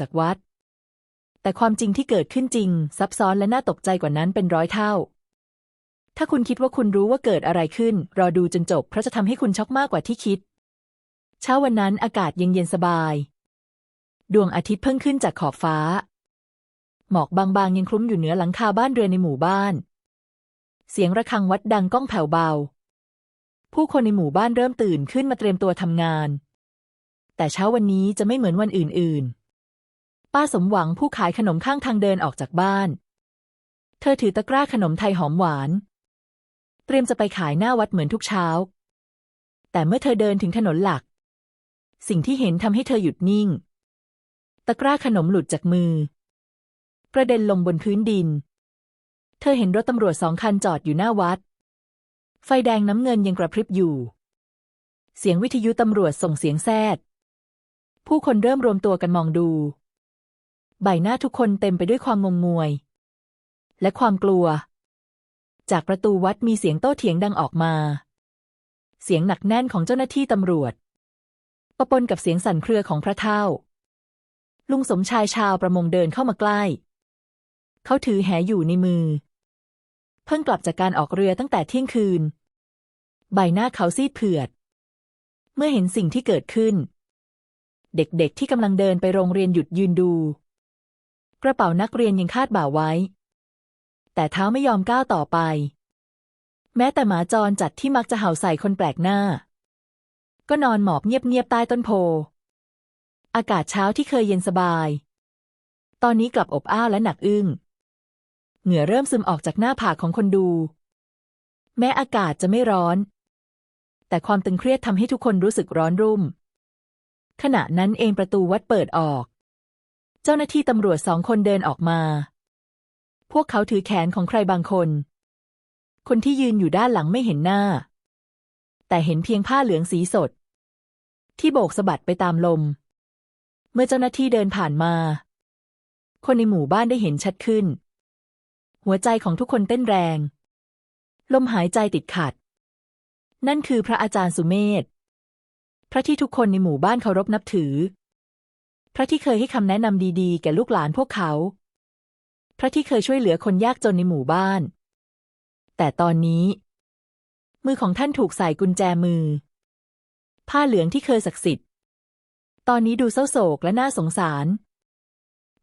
จากวัด แต่ความจริงที่เกิดขึ้นจริง ซับซ้อนและน่าตกใจกว่านั้นเป็นร้อยเท่า ถ้าคุณคิดว่าคุณรู้ว่าเกิดอะไรขึ้น รอดูจนจบเพราะจะทำให้คุณช็อกมากกว่าที่คิด เช้าวันนั้นอากาศเย็นเย็นสบาย ดวงอาทิตย์เพิ่งขึ้นจากขอบฟ้า หมอกบางๆยังคลุ้มอยู่เหนือหลังคาบ้านเรือนในหมู่บ้าน เสียงระฆังวัดดังก้องแผ่วเบา ผู้คนในหมู่บ้านเริ่มตื่นขึ้นมาเตรียมตัวทำงานแต่เช้าวันนี้จะไม่เหมือนวันอื่นๆ ป้าสมหวังผู้ขายขนมข้างทางเดินออกจากบ้าน เธอถือตะกร้าขนมไทยหอมหวาน เตรียมจะไปขายหน้าวัดเหมือนทุกเช้า แต่เมื่อเธอเดินถึงถนนหลัก สิ่งที่เห็นทำให้เธอหยุดนิ่ง ตะกร้าขนมหลุดจากมือ กระเด็นลงบนพื้นดิน เธอเห็นรถตำรวจสองคันจอดอยู่หน้าวัด ไฟแดงน้ำเงินยังกระพริบอยู่ เสียงวิทยุตำรวจส่งเสียงแซดผู้คนเริ่มรวมตัวกันมองดู ใบหน้าทุกคนเต็มไปด้วยความงงงวย และความกลัว จากประตูวัดมีเสียงโต้เถียงดังออกมา เสียงหนักแน่นของเจ้าหน้าที่ตำรวจปะปนกับเสียงสั่นเครือของพระเท่า ลุงสมชายชาวประมงเดินเข้ามาใกล้ เขาถือแหอยู่ในมือ เพิ่งกลับจากการออกเรือตั้งแต่เที่ยงคืน ใบหน้าเขาซีดเผือด เมื่อเห็นสิ่งที่เกิดขึ้น เด็กๆที่กำลังเดินไปโรงเรียนหยุดยืนดู ระเป๋านักเรียนยังคาดบ่าไว้ แต่เท้าไม่ยอมก้าวต่อไป แม้แต่หมาจรจัดที่มักจะเห่าใส่คนแปลกหน้า ก็นอนหมอบเงียบๆใต้ต้นโพ อากาศเช้าที่เคยเย็นสบาย ตอนนี้กลับอบอ้าวและหนักอึ้ง เหงื่อเริ่มซึมออกจากหน้าผากของคนดู แม้อากาศจะไม่ร้อน แต่ความตึงเครียดทำให้ทุกคนรู้สึกร้อนรุ่ม ขณะนั้นเองประตูวัดเปิดออก เจ้าหน้าที่ตำรวจสองคนเดินออกมา พวกเขาถือแขนของใครบางคน คนที่ยืนอยู่ด้านหลังไม่เห็นหน้า แต่เห็นเพียงผ้าเหลืองสีสด ที่โบกสะบัดไปตามลม เมื่อเจ้าหน้าที่เดินผ่านมา คนในหมู่บ้านได้เห็นชัดขึ้น หัวใจของทุกคนเต้นแรง ลมหายใจติดขัด นั่นคือพระอาจารย์สุเมธพระที่ทุกคนในหมู่บ้านเคารพนับถือ พระที่เคยให้คำแนะนำดีๆ แก่ลูกหลานพวกเขา พระที่เคยช่วยเหลือคนยากจนในหมู่บ้าน แต่ตอนนี้ มือของท่านถูกใส่กุญแจมือ ผ้าเหลืองที่เคยศักดิ์สิทธิ์ ตอนนี้ดูเศร้าโศกและน่าสงสาร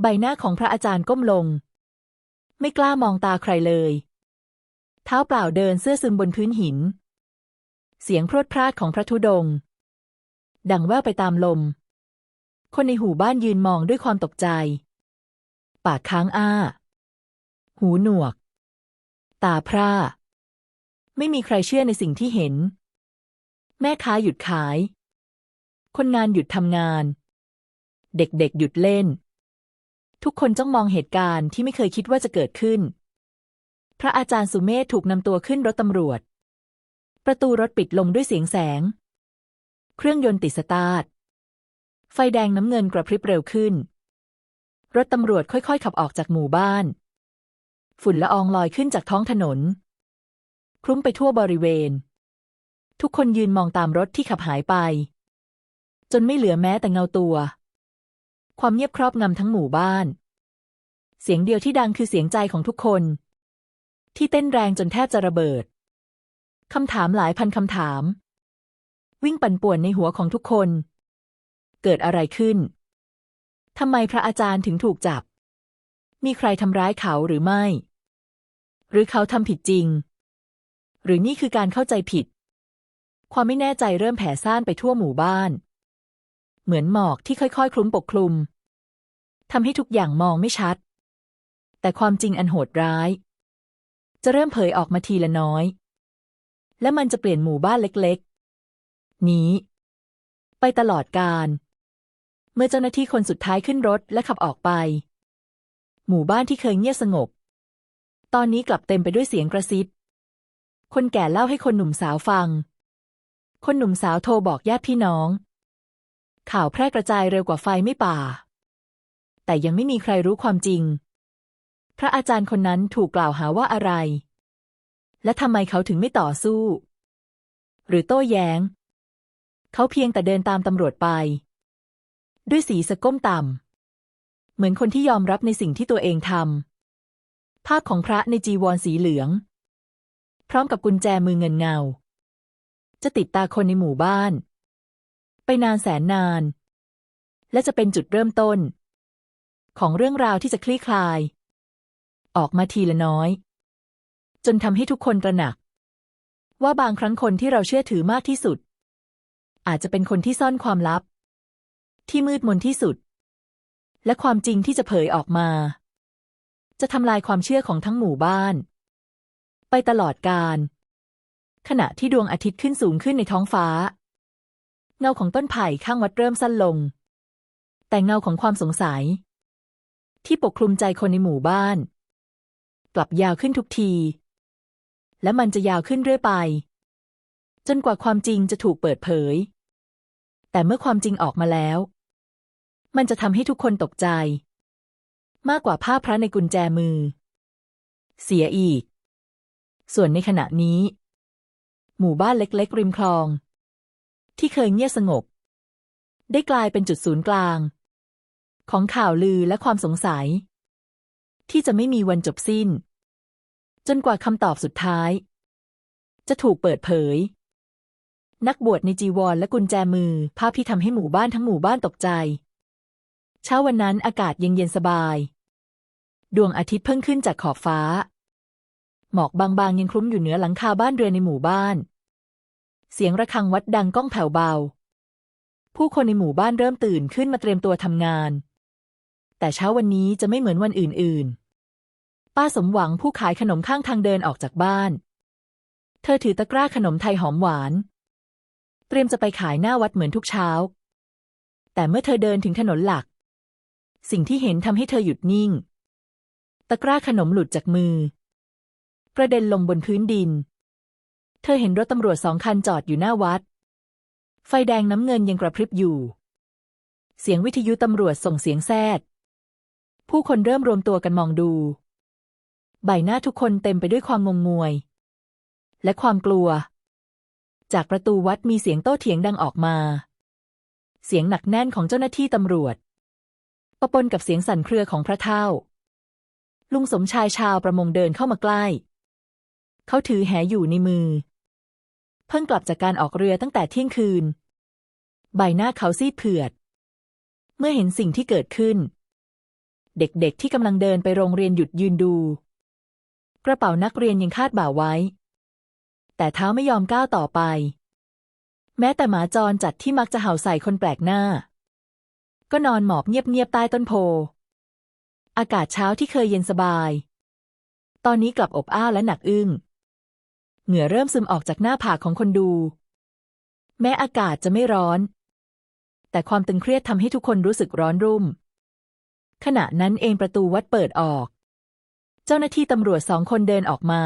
ใบหน้าของพระอาจารย์ก้มลง ไม่กล้ามองตาใครเลย เท้าเปล่าเดินเสื้อซึมบนพื้นหิน เสียงพรวดพราดของพระธุดงค์ดังแว่วไปตามลม คนในหูบ้านยืนมองด้วยความตกใจ ปากค้างอ้า หูหนวก ตาพร่า ไม่มีใครเชื่อในสิ่งที่เห็น แม่ค้าหยุดขาย คนงานหยุดทำงาน เด็กๆหยุดเล่น ทุกคนจ้องมองเหตุการณ์ที่ไม่เคยคิดว่าจะเกิดขึ้น พระอาจารย์สุเมธถูกนำตัวขึ้นรถตำรวจ ประตูรถปิดลงด้วยเสียงแสง เครื่องยนต์ติดสตาร์ท ไฟแดงน้ำเงินกระพริบเร็วขึ้น รถตำรวจค่อยๆ ขับออกจากหมู่บ้าน ฝุ่นละอองลอยขึ้นจากท้องถนน คลุ้มไปทั่วบริเวณ ทุกคนยืนมองตามรถที่ขับหายไป จนไม่เหลือแม้แต่เงาตัว ความเงียบครอบงำทั้งหมู่บ้าน เสียงเดียวที่ดังคือเสียงใจของทุกคน ที่เต้นแรงจนแทบจะระเบิดคำถามหลายพันคำถาม วิ่งปั่นป่วนในหัวของทุกคน เกิดอะไรขึ้น ทำไมพระอาจารย์ถึงถูกจับ มีใครทำร้ายเขาหรือไม่ หรือเขาทำผิดจริง หรือนี่คือการเข้าใจผิด ความไม่แน่ใจเริ่มแผ่ซ่านไปทั่วหมู่บ้าน เหมือนหมอกที่ค่อยๆ คลุ้มปกคลุมทำให้ทุกอย่างมองไม่ชัด แต่ความจริงอันโหดร้าย จะเริ่มเผยออกมาทีละน้อย และมันจะเปลี่ยนหมู่บ้านเล็กๆ นี้ ไปตลอดกาล มื่อเจ้าหน้าที่คนสุดท้ายขึ้นรถและขับออกไป หมู่บ้านที่เคยเงียบสงบ ตอนนี้กลับเต็มไปด้วยเสียงกระซิบ คนแก่เล่าให้คนหนุ่มสาวฟัง คนหนุ่มสาวโทรบอกญาติพี่น้อง ข่าวแพร่กระจายเร็วกว่าไฟไม่ป่า แต่ยังไม่มีใครรู้ความจริง พระอาจารย์คนนั้นถูกกล่าวหาว่าอะไร และทำไมเขาถึงไม่ต่อสู้ หรือโต้แย้ง เขาเพียงแต่เดินตามตำรวจไป ด้วยสีสะก้มต่ำ เหมือนคนที่ยอมรับในสิ่งที่ตัวเองทำ ภาพของพระในจีวรสีเหลือง พร้อมกับกุญแจมือเงินเงา จะติดตาคนในหมู่บ้าน ไปนานแสนนาน และจะเป็นจุดเริ่มต้น ของเรื่องราวที่จะคลี่คลาย ออกมาทีละน้อย จนทำให้ทุกคนตระหนัก ว่าบางครั้งคนที่เราเชื่อถือมากที่สุด อาจจะเป็นคนที่ซ่อนความลับ ที่มืดมนที่สุด และความจริงที่จะเผยออกมา จะทำลายความเชื่อของทั้งหมู่บ้าน ไปตลอดกาลขณะที่ดวงอาทิตย์ขึ้นสูงขึ้นในท้องฟ้า เงาของต้นไผ่ข้างวัดเริ่มสั้นลง แต่เงาของความสงสัย ที่ปกคลุมใจคนในหมู่บ้าน กลับยาวขึ้นทุกที และมันจะยาวขึ้นเรื่อยไป จนกว่าความจริงจะถูกเปิดเผยแต่เมื่อความจริงออกมาแล้ว มันจะทำให้ทุกคนตกใจ มากกว่าภาพพระในกุญแจมือ เสียอีก ส่วนในขณะนี้ หมู่บ้านเล็กๆ ริมคลอง ที่เคยเงียบสงบ ได้กลายเป็นจุดศูนย์กลาง ของข่าวลือและความสงสัย ที่จะไม่มีวันจบสิ้น จนกว่าคำตอบสุดท้าย จะถูกเปิดเผยนักบวชในจีวรและกุญแจมือ ภาพที่ทำให้หมู่บ้านทั้งหมู่บ้านตกใจ ช้าวันนั้นอากาศเย็นเย็นสบาย ดวงอาทิตย์เพิ่งขึ้นจากขอบฟ้า หมอกบางๆยังคลุ้มอยู่เหนือหลังคาบ้านเรือนในหมู่บ้าน เสียงระฆังวัดดังก้องแผ่วเบา ผู้คนในหมู่บ้านเริ่มตื่นขึ้นมาเตรียมตัวทำงาน แต่เช้าวันนี้จะไม่เหมือนวันอื่นๆ ป้าสมหวังผู้ขายขนมข้างทางเดินออกจากบ้าน เธอถือตะกร้าขนมไทยหอมหวาน เตรียมจะไปขายหน้าวัดเหมือนทุกเช้า แต่เมื่อเธอเดินถึงถนนหลัก สิ่งที่เห็นทำให้เธอหยุดนิ่ง ตะกร้าขนมหลุดจากมือ กระเด็นลงบนพื้นดิน เธอเห็นรถตำรวจสองคันจอดอยู่หน้าวัด ไฟแดงน้ำเงินยังกระพริบอยู่ เสียงวิทยุตำรวจส่งเสียงแซดผู้คนเริ่มรวมตัวกันมองดู ใบหน้าทุกคนเต็มไปด้วยความงงงวย และความกลัว จากประตูวัดมีเสียงโต้เถียงดังออกมา เสียงหนักแน่นของเจ้าหน้าที่ตำรวจ ปะปนกับเสียงสั่นเครือของพระเท่า ลุงสมชายชาวประมงเดินเข้ามาใกล้ เขาถือแหอยู่ในมือ เพิ่งกลับจากการออกเรือตั้งแต่เที่ยงคืน ใบหน้าเขาซีดเผือด เมื่อเห็นสิ่งที่เกิดขึ้น เด็กๆที่กำลังเดินไปโรงเรียนหยุดยืนดู กระเป๋านักเรียนยังคาดบ่าไว้ แต่เท้าไม่ยอมก้าวต่อไป แม้แต่หมาจรจัดที่มักจะเห่าใส่คนแปลกหน้า ก็นอนหมอบเงียบๆใต้ต้นโพ อากาศเช้าที่เคยเย็นสบาย ตอนนี้กลับอบอ้าวและหนักอึ้ง เหงื่อเริ่มซึมออกจากหน้าผากของคนดู แม้อากาศจะไม่ร้อน แต่ความตึงเครียดทำให้ทุกคนรู้สึกร้อนรุ่ม ขณะนั้นเองประตูวัดเปิดออก เจ้าหน้าที่ตำรวจสองคนเดินออกมา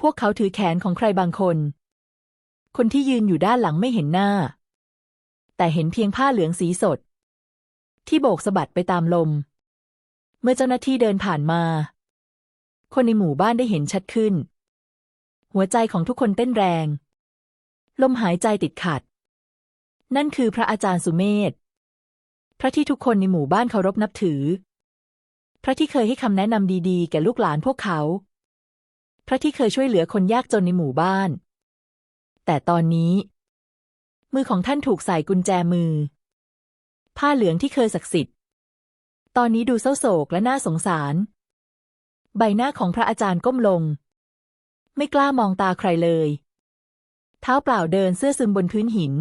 พวกเขาถือแขนของใครบางคน คนที่ยืนอยู่ด้านหลังไม่เห็นหน้า แต่เห็นเพียงผ้าเหลืองสีสด ที่โบกสะบัดไปตามลม เมื่อเจ้าหน้าที่เดินผ่านมา คนในหมู่บ้านได้เห็นชัดขึ้น หัวใจของทุกคนเต้นแรง ลมหายใจติดขัด นั่นคือพระอาจารย์สุเมธพระที่ทุกคนในหมู่บ้านเคารพนับถือ พระที่เคยให้คำแนะนำดีๆ แก่ลูกหลานพวกเขา พระที่เคยช่วยเหลือคนยากจนในหมู่บ้าน แต่ตอนนี้ มือของท่านถูกใส่กุญแจมือ ผ้าเหลืองที่เคยศักดิ์สิทธิ์ ตอนนี้ดูเศร้าโศกและน่าสงสาร ใบหน้าของพระอาจารย์ก้มลง ไม่กล้ามองตาใครเลย เท้าเปล่าเดินเสื้อซึมบนพื้นหิน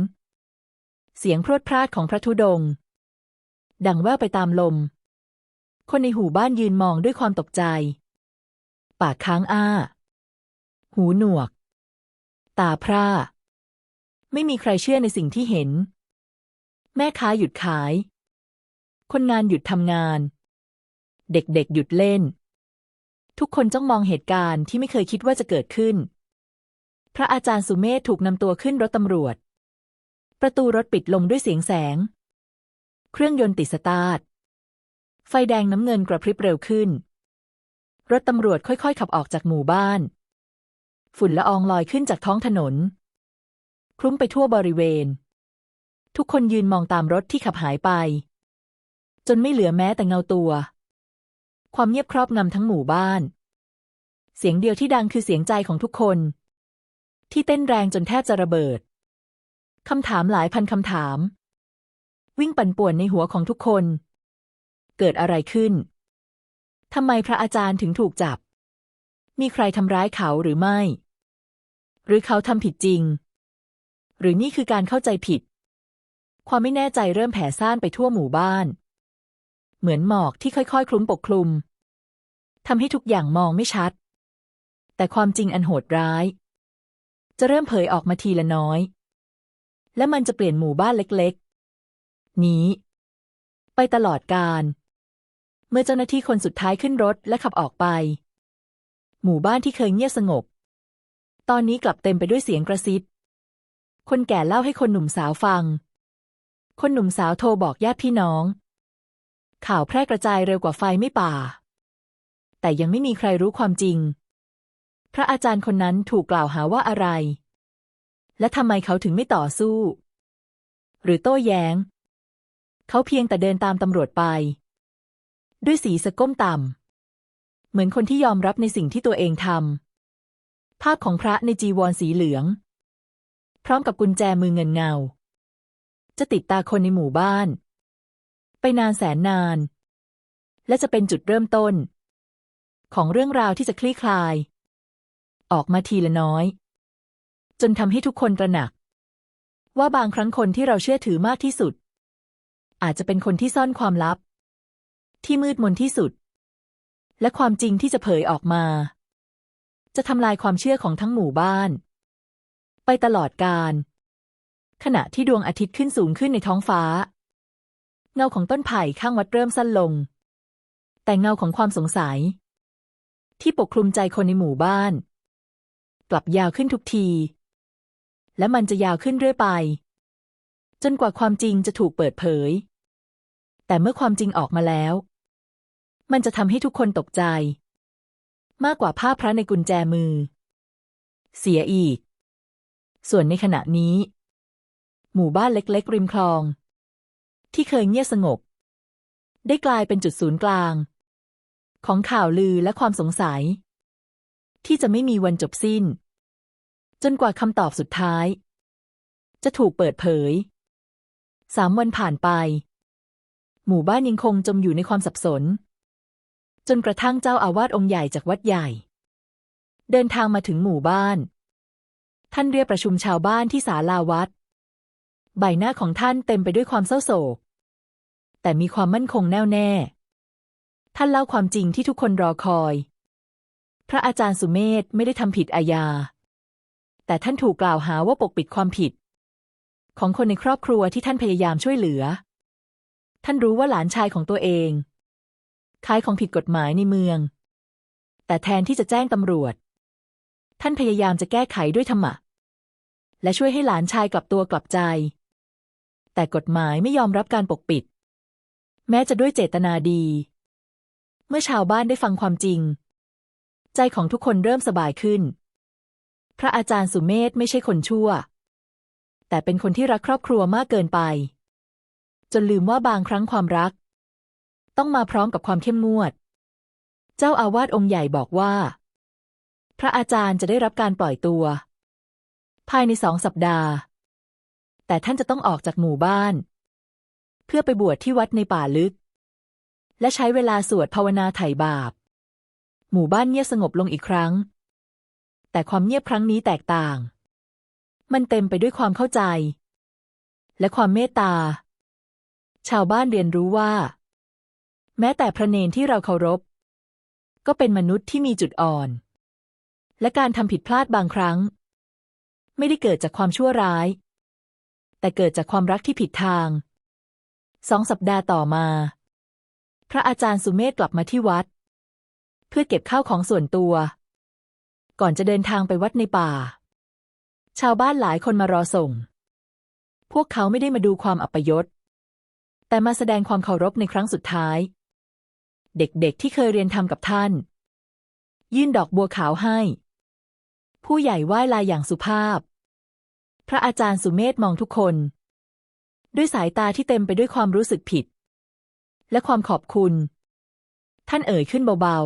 เสียงพรวดพราดของพระธุดง ดังแว่วไปตามลม คนในหูบ้านยืนมองด้วยความตกใจ ปากค้างอ้า หูหนวก ตาพร่า ไม่มีใครเชื่อในสิ่งที่เห็น แม่ค้าหยุดขาย คนงานหยุดทำงาน เด็กๆหยุดเล่น ทุกคนจ้องมองเหตุการณ์ที่ไม่เคยคิดว่าจะเกิดขึ้น พระอาจารย์สุเมธถูกนำตัวขึ้นรถตำรวจ ประตูรถปิดลงด้วยเสียงแสง เครื่องยนต์ติดสตาร์ทไฟแดงน้ำเงินกระพริบเร็วขึ้น รถตำรวจค่อยๆ ขับออกจากหมู่บ้าน ฝุ่นละอองลอยขึ้นจากท้องถนน คลุ้มไปทั่วบริเวณ ทุกคนยืนมองตามรถที่ขับหายไป จนไม่เหลือแม้แต่เงาตัว ความเงียบครอบงำทั้งหมู่บ้าน เสียงเดียวที่ดังคือเสียงใจของทุกคน ที่เต้นแรงจนแทบจะระเบิดคำถามหลายพันคำถาม วิ่งปั่นป่วนในหัวของทุกคน เกิดอะไรขึ้นทำไมพระอาจารย์ถึงถูกจับ มีใครทำร้ายเขาหรือไม่ หรือเขาทำผิดจริง หรือนี่คือการเข้าใจผิด ความไม่แน่ใจเริ่มแผ่ซ่านไปทั่วหมู่บ้าน เหมือนหมอกที่ค่อยๆ คลุ้มปกคลุมทำให้ทุกอย่างมองไม่ชัด แต่ความจริงอันโหดร้าย จะเริ่มเผยออกมาทีละน้อย และมันจะเปลี่ยนหมู่บ้านเล็กๆ นี้ ไปตลอดกาลเมื่อเจ้าหน้าที่คนสุดท้ายขึ้นรถและขับออกไป หมู่บ้านที่เคยเงียบสงบ ตอนนี้กลับเต็มไปด้วยเสียงกระซิบ คนแก่เล่าให้คนหนุ่มสาวฟัง คนหนุ่มสาวโทรบอกญาติพี่น้อง ข่าวแพร่กระจายเร็วกว่าไฟไม่ป่า แต่ยังไม่มีใครรู้ความจริง พระอาจารย์คนนั้นถูกกล่าวหาว่าอะไร และทำไมเขาถึงไม่ต่อสู้ หรือโต้แย้ง เขาเพียงแต่เดินตามตำรวจไป ด้วยสีสะก้มต่ำเหมือนคนที่ยอมรับในสิ่งที่ตัวเองทำภาพของพระในจีวรสีเหลือง พร้อมกับกุญแจมือเงินเงา จะติดตาคนในหมู่บ้าน ไปนานแสนนาน และจะเป็นจุดเริ่มต้น ของเรื่องราวที่จะคลี่คลาย ออกมาทีละน้อย จนทำให้ทุกคนตระหนัก ว่าบางครั้งคนที่เราเชื่อถือมากที่สุด อาจจะเป็นคนที่ซ่อนความลับ ที่มืดมนที่สุด และความจริงที่จะเผยออกมา จะทำลายความเชื่อของทั้งหมู่บ้าน ไปตลอดกาลขณะที่ดวงอาทิตย์ขึ้นสูงขึ้นในท้องฟ้า เงาของต้นไผ่ข้างวัดเริ่มสั้นลง แต่เงาของความสงสัย ที่ปกคลุมใจคนในหมู่บ้าน กลับยาวขึ้นทุกที และมันจะยาวขึ้นเรื่อยไป จนกว่าความจริงจะถูกเปิดเผย แต่เมื่อความจริงออกมาแล้ว มันจะทำให้ทุกคนตกใจ มากกว่าภาพระในกุญแจมือ เสียอีก ส่วนในขณะนี้ หมู่บ้านเล็กๆ ริมคลอง ที่เคยเงียบสงบ ได้กลายเป็นจุดศูนย์กลาง ของข่าวลือและความสงสัย ที่จะไม่มีวันจบสิ้น จนกว่าคำตอบสุดท้าย จะถูกเปิดเผยสามวันผ่านไป หมู่บ้านยังคงจมอยู่ในความสับสน จนกระทั่งเจ้าอาวาสองค์ใหญ่จากวัดใหญ่ เดินทางมาถึงหมู่บ้าน ท่านเรียกประชุมชาวบ้านที่ศาลาวัด ใบหน้าของท่านเต็มไปด้วยความเศร้าโศก แต่มีความมั่นคงแน่วแน่ ท่านเล่าความจริงที่ทุกคนรอคอย พระอาจารย์สุเมธไม่ได้ทำผิดอาญา แต่ท่านถูกกล่าวหาว่าปกปิดความผิด ของคนในครอบครัวที่ท่านพยายามช่วยเหลือ ท่านรู้ว่าหลานชายของตัวเองขายของผิดกฎหมายในเมือง แต่แทนที่จะแจ้งตำรวจ ท่านพยายามจะแก้ไขด้วยธรรมะ และช่วยให้หลานชายกลับตัวกลับใจ แต่กฎหมายไม่ยอมรับการปกปิด แม้จะด้วยเจตนาดี เมื่อชาวบ้านได้ฟังความจริง ใจของทุกคนเริ่มสบายขึ้น พระอาจารย์สุเมธไม่ใช่คนชั่ว แต่เป็นคนที่รักครอบครัวมากเกินไป จนลืมว่าบางครั้งความรัก ต้องมาพร้อมกับความเข้มงวด เจ้าอาวาสองค์ใหญ่บอกว่า พระอาจารย์จะได้รับการปล่อยตัว ภายในสองสัปดาห์ แต่ท่านจะต้องออกจากหมู่บ้าน เพื่อไปบวชที่วัดในป่าลึก และใช้เวลาสวดภาวนาไถ่บาป หมู่บ้านเงียบสงบลงอีกครั้ง แต่ความเงียบครั้งนี้แตกต่าง มันเต็มไปด้วยความเข้าใจ และความเมตตา ชาวบ้านเรียนรู้ว่า แม้แต่พระเนนที่เราเคารพ ก็เป็นมนุษย์ที่มีจุดอ่อน และการทำผิดพลาดบางครั้ง ไม่ได้เกิดจากความชั่วร้าย แต่เกิดจากความรักที่ผิดทาง สองสัปดาห์ต่อมา พระอาจารย์สุเมธกลับมาที่วัด เพื่อเก็บข้าวของส่วนตัว ก่อนจะเดินทางไปวัดในป่า ชาวบ้านหลายคนมารอส่ง พวกเขาไม่ได้มาดูความอัปยศ แต่มาแสดงความเคารพในครั้งสุดท้าย เด็กๆที่เคยเรียนทำกับท่าน ยื่นดอกบัวขาวให้ ผู้ใหญ่ไหว้ลาอย่างสุภาพ พระอาจารย์สุเมธมองทุกคน ด้วยสายตาที่เต็มไปด้วยความรู้สึกผิด และความขอบคุณ ท่านเอ่ยขึ้นเบา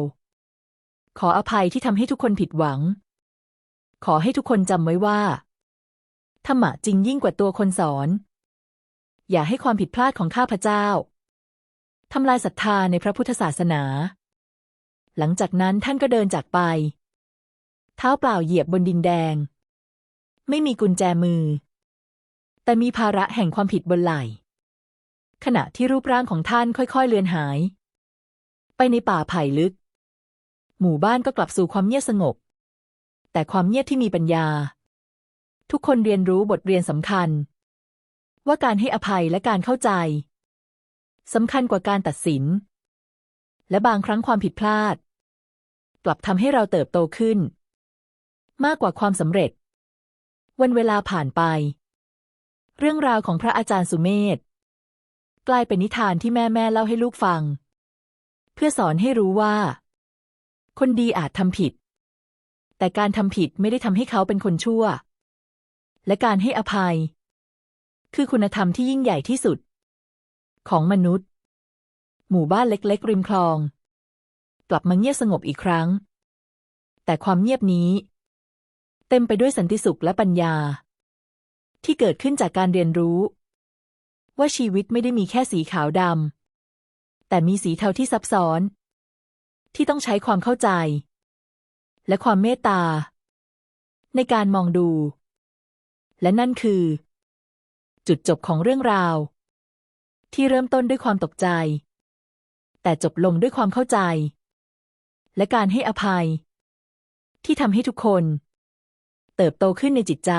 ๆ ขออภัยที่ทำให้ทุกคนผิดหวัง ขอให้ทุกคนจำไว้ว่าธรรมะจริงยิ่งกว่าตัวคนสอน อย่าให้ความผิดพลาดของข้าพเจ้าทำลายศรัทธาในพระพุทธศาสนา หลังจากนั้นท่านก็เดินจากไป เท้าเปล่าเหยียบบนดินแดง ไม่มีกุญแจมือ แต่มีภาระแห่งความผิดบนไหล่ขณะที่รูปร่างของท่านค่อยๆเลือนหาย ไปในป่าไผ่ลึก หมู่บ้านก็กลับสู่ความเงียบสงบ แต่ความเงียบที่มีปัญญา ทุกคนเรียนรู้บทเรียนสำคัญ ว่าการให้อภัยและการเข้าใจสำคัญกว่าการตัดสิน และบางครั้งความผิดพลาด กลับทำให้เราเติบโตขึ้น มากกว่าความสำเร็จ วันเวลาผ่านไป เรื่องราวของพระอาจารย์สุเมธกลายเป็นนิทานที่แม่แม่เล่าให้ลูกฟัง เพื่อสอนให้รู้ว่า คนดีอาจทำผิด แต่การทำผิดไม่ได้ทำให้เขาเป็นคนชั่ว และการให้อภัย คือคุณธรรมที่ยิ่งใหญ่ที่สุด ของมนุษย์ หมู่บ้านเล็กๆ ริมคลอง กลับมาเงียบสงบอีกครั้ง แต่ความเงียบนี้ เต็มไปด้วยสันติสุขและปัญญา ที่เกิดขึ้นจากการเรียนรู้ ว่าชีวิตไม่ได้มีแค่สีขาวดำแต่มีสีเทาที่ซับซ้อน ที่ต้องใช้ความเข้าใจ และความเมตตา ในการมองดู และนั่นคือ จุดจบของเรื่องราว ที่เริ่มต้นด้วยความตกใจ แต่จบลงด้วยความเข้าใจ และการให้อภัย ที่ทำให้ทุกคน เติบโตขึ้นในจิตใจ